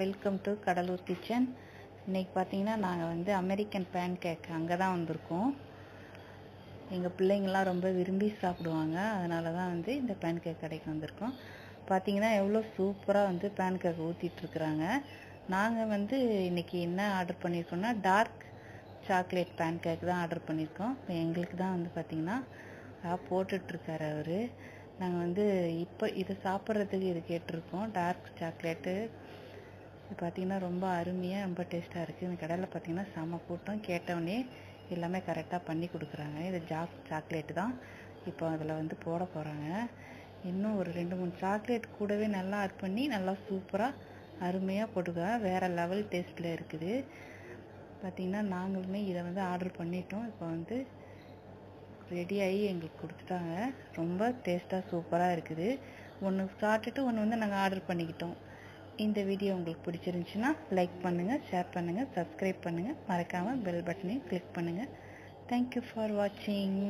Welcome to Cuddalore kitchen இன்னைக்கு பார்த்தீங்கன்னா நாங்கள் வந்து அமெரிக்கன் பேன் கேக் அங்கே தான் வந்திருக்கோம். எங்கள் பிள்ளைங்கள்லாம் ரொம்ப விரும்பி சாப்பிடுவாங்க. அதனால தான் வந்து இந்த பேன் கேக் கடைக்கு வந்திருக்கோம். பார்த்தீங்கன்னா எவ்வளோ சூப்பராக வந்து பேன் கேக் ஊற்றிட்டுருக்குறாங்க நாங்கள் வந்து இன்னைக்கு என்ன ஆர்டர் பண்ணியிருக்கோம்னா டார்க் சாக்லேட் பேன் கேக் தான் ஆர்டர் பண்ணியிருக்கோம் இப்போ எங்களுக்கு தான் வந்து பார்த்திங்கன்னா போட்டுட்ருக்காரு அவர். நாங்கள் வந்து இப்போ இதை சாப்பிட்றதுக்கு இது கேட்டிருக்கோம். டார்க் சாக்லேட்டு இது பார்த்தீங்கன்னா ரொம்ப அருமையாக ரொம்ப டேஸ்ட்டாக இருக்குது இந்த கடையில் பார்த்தீங்கன்னா செம கூட்டம். கேட்டவுடனே எல்லாமே கரெக்டாக பண்ணி கொடுக்குறாங்க. இது ஜாக் சாக்லேட்டு தான். இப்போ அதில் வந்து போட போகிறாங்க இன்னும் ஒரு ரெண்டு மூணு சாக்லேட் கூடவே நல்லா ஆட் பண்ணி நல்லா சூப்பராக அருமையாக போட்டுக்கிறாங்க வேறு லெவல் டேஸ்ட்டில் இருக்குது. பார்த்திங்கன்னா நாங்களுமே இதை வந்து ஆர்டர் பண்ணிட்டோம். இப்போ வந்து ரெடியாகி எங்களுக்கு கொடுத்துட்டாங்க. ரொம்ப டேஸ்ட்டாக சூப்பராக இருக்குது. ஒன்று சாப்பிட்டுட்டு ஒன்று வந்து நாங்கள் ஆர்டர் பண்ணிக்கிட்டோம். இந்த வீடியோ உங்களுக்கு பிடிச்சிருந்துச்சுன்னா லைக் பண்ணுங்கள் ஷேர் பண்ணுங்கள் சப்ஸ்கிரைப் பண்ணுங்கள் மறக்காமல் பெல் பட்டனையும் கிளிக் பண்ணுங்கள் தேங்க்யூ ஃபார் வாட்சிங்